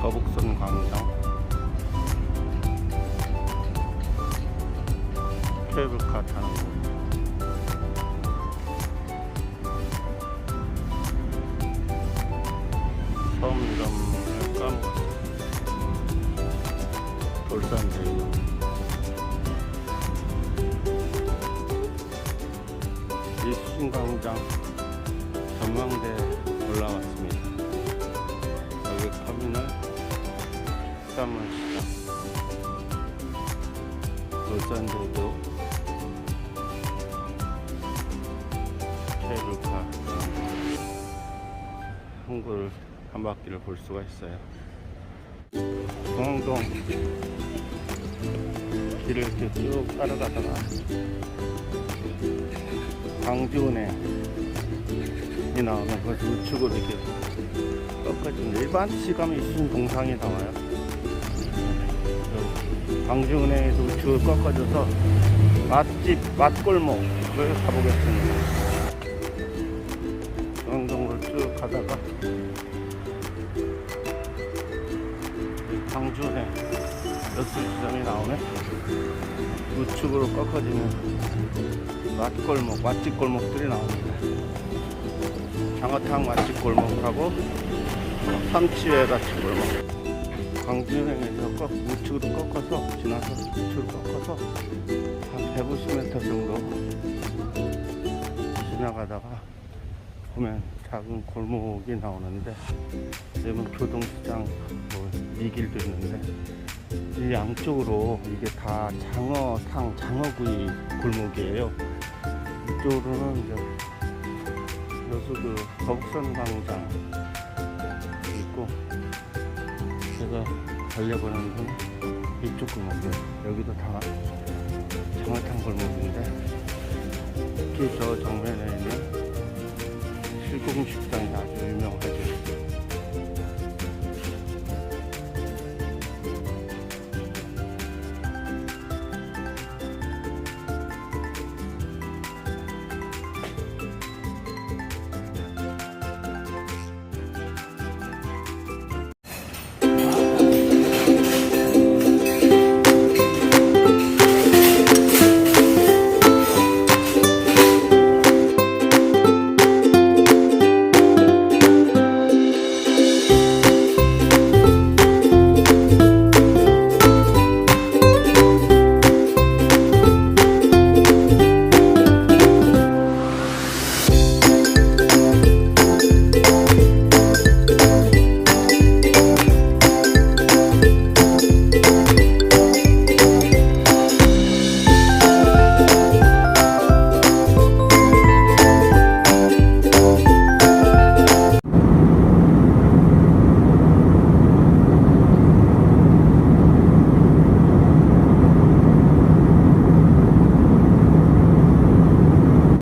거북선 광장. 케이블카 타는 곳 섬 이름을 까먹었어 돌산대교 이순광장 전망대 올라왔습니다 수산물시장 돌산대교 케이블카 한글 한 바퀴를 볼 수가 있어요 중앙동 길을 이렇게 쭉 따라가다가 광주은행이 나오면 그 우측으로 이렇게 꺾어지는 일반 시감이 있으면 동상이 나와요. 광주은행에서 우측을 꺾어져서 맛집 맛골목을 가보겠습니다. 중앙동으로 쭉 가다가 광주은행 지점이 나오면 우측으로 꺾어지면 맛골목, 맛집 골목들이 나옵니다. 장어탕 맛집 골목하고 삼치회 맛집 골목. 광주행에서 꺾, 우측으로 꺾어서 지나서 우측으로 꺾어서 한 150m 정도 지나가다가 보면 작은 골목이 나오는데 여기는 교동시장 뭐 이 길도 있는데 이 양쪽으로 이게 다 장어탕, 장어구이 골목이에요. 이쪽으로는 이제 여수도 거북선 광장 제가 하는 건 이쪽 골목이에요. 여기도 다 장어탕 골목인데 특히 저 정면에 있는 실공식당이